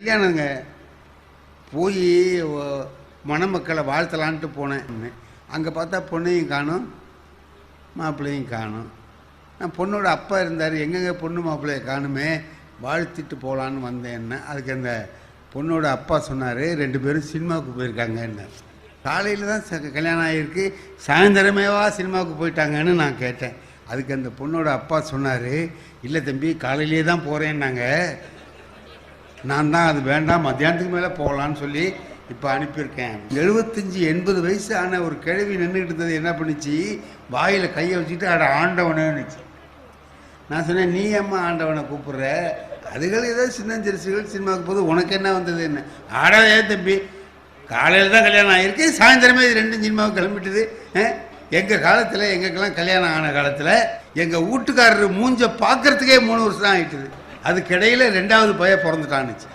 கல்யாணங்க. போய் மணமக்களை வாழ்த்தலான்ட்டு போனேன். அங்கே பார்த்தா பொண்ணையும் காணும் மாப்பிள்ளையும் காணும். நான் பொண்ணோட அப்பா இருந்தார். எங்கெங்கே பொண்ணு மாப்பிள்ளையை காணுமே வாழ்த்திட்டு போகலான்னு வந்தேன்னா அதுக்கு அந்த பொண்ணோட அப்பா சொன்னார் ரெண்டு பேரும் சினிமாவுக்கு போயிருக்காங்கன்னு. காலையில் தான் ச- கல்யாணம் ஆகிருக்கு சாயந்தரமேவா சினிமாவுக்கு போயிட்டாங்கன்னு நான் கேட்டேன். அதுக்கு அந்த பொண்ணோட அப்பா சொன்னார் இல்லை தம்பி காலையிலேயே தான் போகிறேன்னாங்க நான் தான் அது வேண்டாம் மத்தியானத்துக்கு மேலே போகலான்னு சொல்லி இப்போ அனுப்பியிருக்கேன். எழுபத்தஞ்சி எண்பது வயசு ஆன ஒரு கிழவி நின்றுக்கிட்டு இருந்தது என்ன பண்ணுச்சு? வாயில் கையை வச்சுட்டு அட ஆண்டவனேன்னுச்சு நான் சொன்னேன் நீ அம்மா ஆண்டவனை கூப்பிட்ற? அதுகள் ஏதோ சின்னஞ்சிறுசுகள் சினிமாவுக்கு போது உனக்கு என்ன வந்தது என்ன? ஆடவே ஏன் தம்பி காலையில் தான் கல்யாணம் ஆகிருக்கு சாயந்தரமே இது ரெண்டும் சினிமாவும் கிளம்பிட்டுது. எங்கள் காலத்தில் எங்களுக்கெல்லாம் கல்யாணம் ஆன காலத்தில் எங்கள் வீட்டுக்காரர் மூஞ்ச பார்க்குறதுக்கே மூணு வருஷம் தான் ஆயிட்டுது. அதுக்கிடையில் ரெண்டாவது பையன் பிறந்துட்டான்னுச்சு